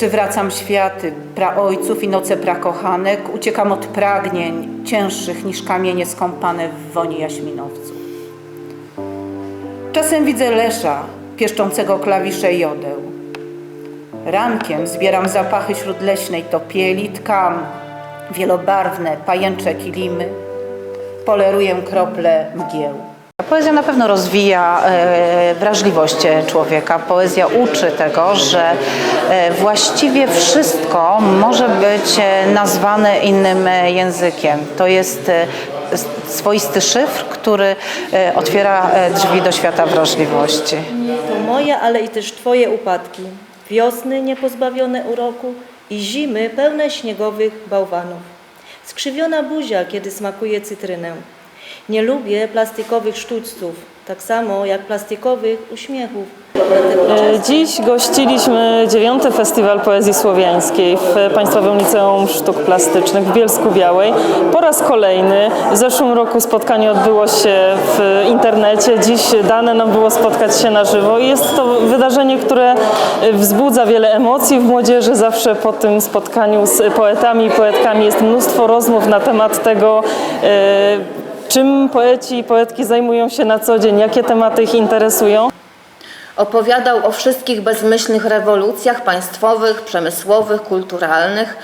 Przywracam światy praojców i noce prakochanek, uciekam od pragnień cięższych niż kamienie skąpane w woni jaśminowców. Czasem widzę lesza pieszczącego klawisze jodeł. Rankiem zbieram zapachy śródleśnej topieli, tkam wielobarwne pajęcze kilimy, poleruję krople mgieł. Poezja na pewno rozwija e, wrażliwość człowieka. Poezja uczy tego, że e, właściwie wszystko może być e, nazwane innym językiem. To jest swoisty szyfr, który otwiera drzwi do świata wrażliwości. To moje, ale i też Twoje upadki. Wiosny niepozbawione uroku i zimy pełne śniegowych bałwanów. Skrzywiona buzia, kiedy smakuje cytrynę. Nie lubię plastikowych sztućców, tak samo jak plastikowych uśmiechów. E, Dziś gościliśmy dziewiąty Festiwal Poezji Słowiańskiej w Państwowym Liceum Sztuk Plastycznych w Bielsku Białej. Po raz kolejny. W zeszłym roku spotkanie odbyło się w internecie. Dziś dane nam było spotkać się na żywo. Jest to wydarzenie, które e, wzbudza wiele emocji w młodzieży. Zawsze po tym spotkaniu z poetami i poetkami jest mnóstwo rozmów na temat tego, e, czym poeci i poetki zajmują się na co dzień, jakie tematy ich interesują. Opowiadał o wszystkich bezmyślnych rewolucjach państwowych, przemysłowych, kulturalnych,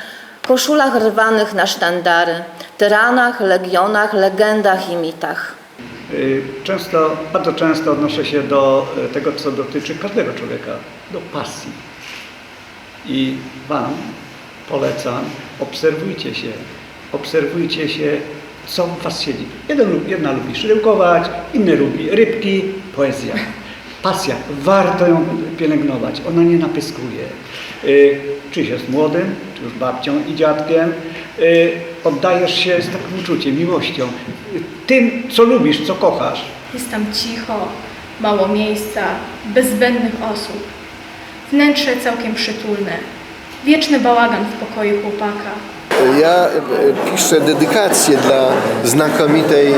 koszulach rwanych na sztandary, tyranach, legionach, legendach i mitach. Y, Często, bardzo często odnoszę się do y, tego, co dotyczy każdego człowieka, do pasji. I Wam polecam, obserwujcie się, obserwujcie się, Was siedzi. Jeden, jedna lubi szydełkować, inny lubi rybki, poezja. Pasja, warto ją pielęgnować, ona nie napyskuje. Y, Czyś jest młodym, czy już babcią i dziadkiem, y, oddajesz się z takim uczuciem, miłością, tym, co lubisz, co kochasz. Jest tam cicho, mało miejsca, bez zbędnych osób. Wnętrze całkiem przytulne. Wieczny bałagan w pokoju chłopaka. Ja e, piszę dedykację dla znakomitej e,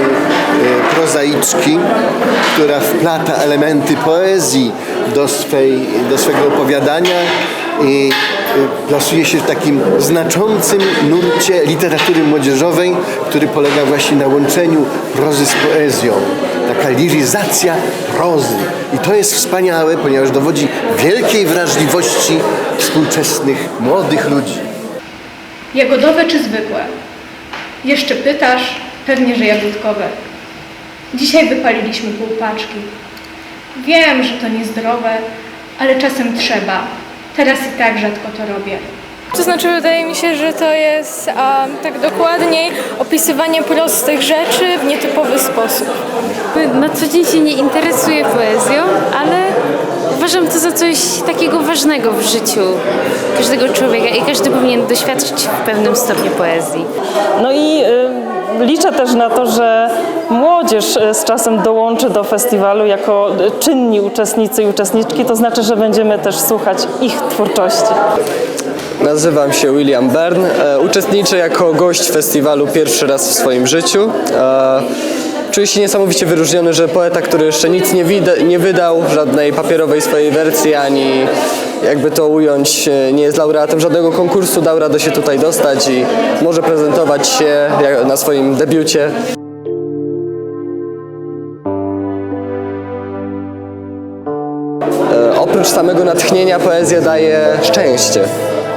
prozaiczki, która wplata elementy poezji do, swej, do swego opowiadania i e, plasuje się w takim znaczącym nurcie literatury młodzieżowej, który polega właśnie na łączeniu prozy z poezją. Taka liryzacja prozy. I to jest wspaniałe, ponieważ dowodzi wielkiej wrażliwości współczesnych młodych ludzi. Jagodowe czy zwykłe? Jeszcze pytasz? Pewnie, że jagódkowe. Dzisiaj wypaliliśmy pół paczki. Wiem, że to niezdrowe, ale czasem trzeba. Teraz i tak rzadko to robię. To znaczy, wydaje mi się, że to jest um, tak dokładniej opisywanie prostych rzeczy w nietypowy sposób. Na co dzień się nie interesuję poezją, ale uważam to za coś takiego ważnego w życiu każdego człowieka i każdy powinien doświadczyć w pewnym stopniu poezji. No i y, liczę też na to, że młodzież y, z czasem dołączy do festiwalu jako y, czynni uczestnicy i uczestniczki, to znaczy, że będziemy też słuchać ich twórczości. Nazywam się William Bern. E, Uczestniczę jako gość festiwalu pierwszy raz w swoim życiu. Czuję się niesamowicie wyróżniony, że poeta, który jeszcze nic nie, nie wydał, żadnej papierowej swojej wersji, ani jakby to ująć, e, nie jest laureatem żadnego konkursu, dał radę się tutaj dostać i może prezentować się na swoim debiucie. E, Oprócz samego natchnienia poezja daje szczęście.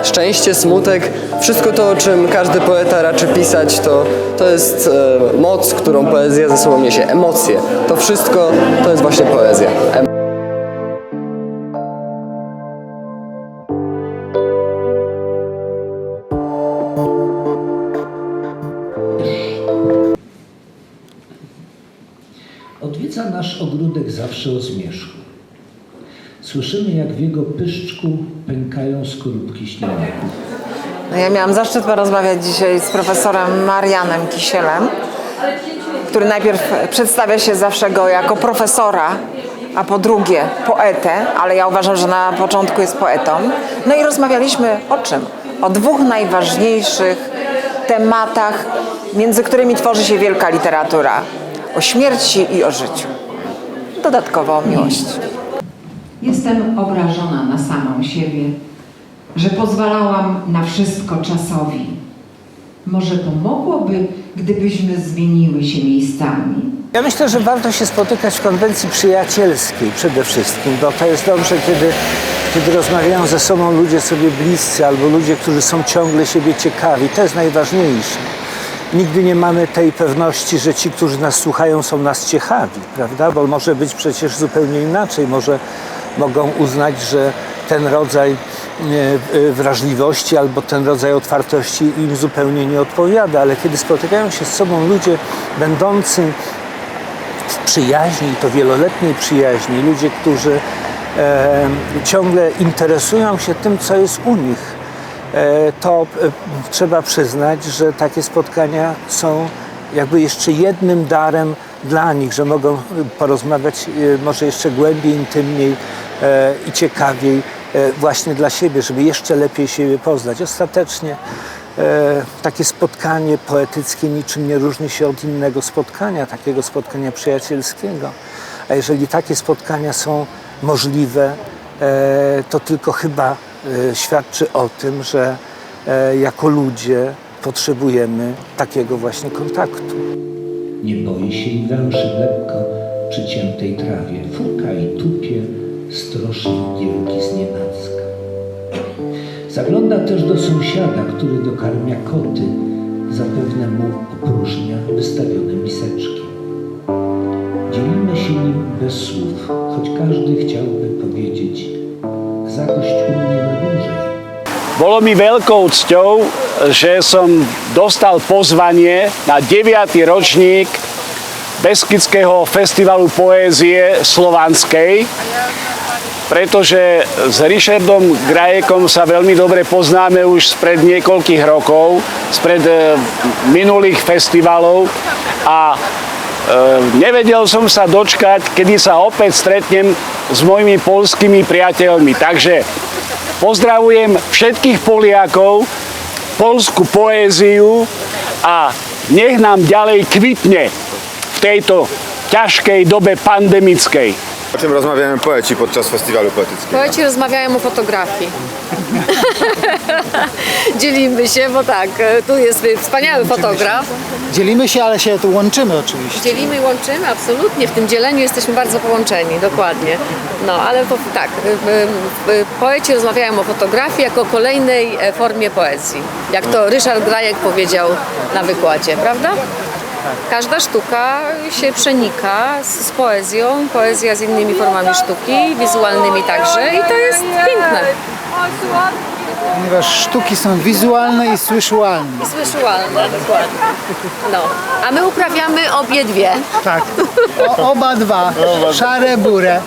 Szczęście, smutek, wszystko to, o czym każdy poeta raczy pisać, to, to jest e, moc, którą poezja ze sobą niesie, emocje. To wszystko to jest właśnie poezja. Em- Odwiedza nasz ogródek zawsze o zmierzchu. Słyszymy, jak w jego pyszczku pękają skorupki śniegu. No ja miałam zaszczyt porozmawiać dzisiaj z profesorem Marianem Kisielem, który najpierw przedstawia się zawsze go jako profesora, a po drugie poetę, ale ja uważam, że na początku jest poetą. No i rozmawialiśmy o czym? O dwóch najważniejszych tematach, między którymi tworzy się wielka literatura. O śmierci i o życiu. Dodatkowo o miłości. Jestem obrażona na samą siebie, że pozwalałam na wszystko czasowi. Może pomogłoby, gdybyśmy zmieniły się miejscami? Ja myślę, że warto się spotykać w konwencji przyjacielskiej przede wszystkim, bo to jest dobrze, kiedy, kiedy rozmawiają ze sobą ludzie sobie bliscy albo ludzie, którzy są ciągle siebie ciekawi. To jest najważniejsze. Nigdy nie mamy tej pewności, że ci, którzy nas słuchają, są nas ciekawi, prawda? Bo może być przecież zupełnie inaczej. Może mogą uznać, że ten rodzaj e, wrażliwości albo ten rodzaj otwartości im zupełnie nie odpowiada, ale kiedy spotykają się z sobą ludzie będący w przyjaźni, to wieloletniej przyjaźni, ludzie, którzy e, ciągle interesują się tym, co jest u nich, e, to e, trzeba przyznać, że takie spotkania są jakby jeszcze jednym darem dla nich, że mogą porozmawiać e, może jeszcze głębiej, intymniej e, i ciekawiej e, właśnie dla siebie, żeby jeszcze lepiej siebie poznać. Ostatecznie takie spotkanie poetyckie niczym nie różni się od innego spotkania, takiego spotkania przyjacielskiego. A jeżeli takie spotkania są możliwe, to tylko chyba świadczy o tym, że jako ludzie potrzebujemy takiego właśnie kontaktu. Nie boi się i węszy lekko przy ciętej trawie. Fuka i tupie, stroszy giełki z nienacka. Zagląda też do sąsiada, który dokarmia koty, zapewne mu opróżnia wystawione miseczki. Dzielimy się nim bez słów, choć każdy chciałby powiedzieć zagość u mnie na dłużej. Bolo mi veľkou cťou, že som dostal pozvanie na 9. ročník Beskidského festivalu poézie slovanskej, pretože s Richardom Grajekom sa veľmi dobre poznáme už spred niekoľkých rokov, spred e, minulých festivalov a e, nevedel som sa dočkať, kedy sa opäť stretnem s mojimi polskými priateľmi. Takže pozdravujem všetkých Poliakov, polskú poéziu a nech nám ďalej kvitne v tejto ťažkej dobe pandemickej. O czym rozmawiają poeci podczas festiwalu poetyckiego? Poeci rozmawiają o fotografii. Dzielimy się, bo tak, tu jest wspaniały fotograf. Dzielimy się, ale się tu łączymy oczywiście. Dzielimy i łączymy, absolutnie. W tym dzieleniu jesteśmy bardzo połączeni, dokładnie. No, ale po, tak, y, y, poeci rozmawiają o fotografii jako kolejnej e, formie poezji. Jak to Ryszard Grajek powiedział na wykładzie, prawda? Każda sztuka się przenika z, z poezją, poezja z innymi formami sztuki, wizualnymi także i to jest piękne. Ponieważ sztuki są wizualne i słyszalne. I słyszalne, dokładnie. No, a my uprawiamy obie dwie. Tak. O, oba dwa. Szare burę.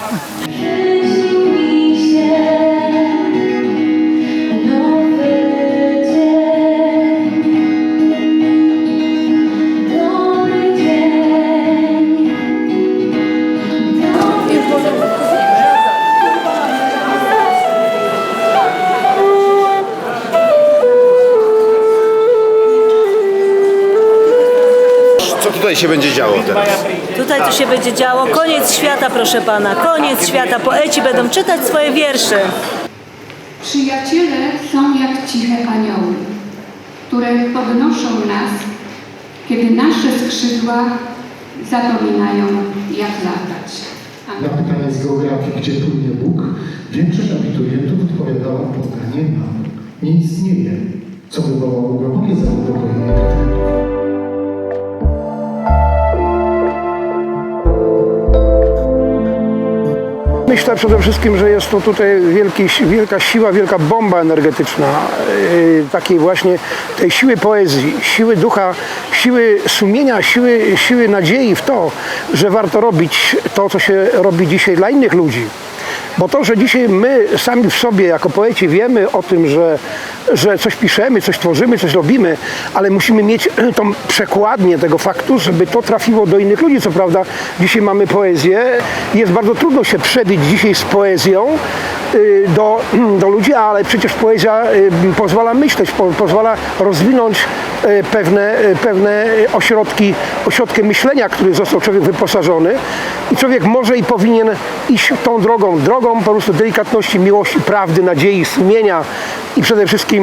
Tutaj się będzie działo teraz? Tutaj co się będzie działo? Koniec świata, proszę pana, koniec świata. Poeci będą czytać swoje wiersze. Przyjaciele są jak ciche anioły, które podnoszą nas, kiedy nasze skrzydła zapominają jak latać. Na pytanie z geografii, gdzie płynie Bóg, większość abiturientów odpowiadała, Boga nie ma, nic nie wiem, co wywołało głębokie zaniepokojenie Myślę przede wszystkim, że jest to tutaj wielki, wielka siła, wielka bomba energetyczna, yy, takiej właśnie tej siły poezji, siły ducha, siły sumienia, siły, siły nadziei w to, że warto robić to, co się robi dzisiaj dla innych ludzi. Bo to, że dzisiaj my sami w sobie jako poeci wiemy o tym, że że coś piszemy, coś tworzymy, coś robimy, ale musimy mieć tą przekładnię tego faktu, żeby to trafiło do innych ludzi. Co prawda dzisiaj mamy poezję, jest bardzo trudno się przebić dzisiaj z poezją y, do, do ludzi, ale przecież poezja y, pozwala myśleć, po, pozwala rozwinąć y, pewne, pewne ośrodki, ośrodki myślenia, który został człowiek wyposażony. I człowiek może i powinien iść tą drogą, drogą po prostu delikatności, miłości, prawdy, nadziei, sumienia i przede wszystkim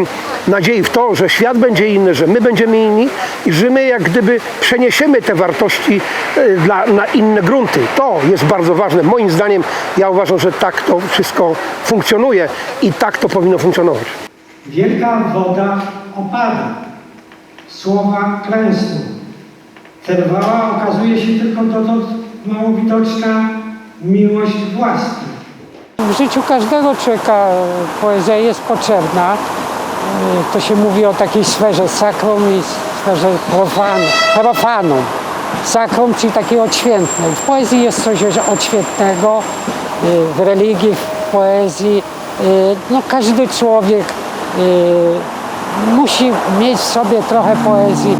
nadziei w to, że świat będzie inny, że my będziemy inni i że my jak gdyby przeniesiemy te wartości y, dla, na inne grunty. To jest bardzo ważne. Moim zdaniem ja uważam, że tak to wszystko funkcjonuje i tak to powinno funkcjonować. Wielka woda opada, słowa klęsną. Trwała okazuje się tylko dotąd mało widoczna miłość własna. W życiu każdego człowieka poezja jest potrzebna. To się mówi o takiej sferze sakrum i sferze profan, profanum. Sakrum, czyli takiej odświętnej. W poezji jest coś odświętnego, y, w religii, w poezji. Y, No, każdy człowiek y, musi mieć w sobie trochę poezji.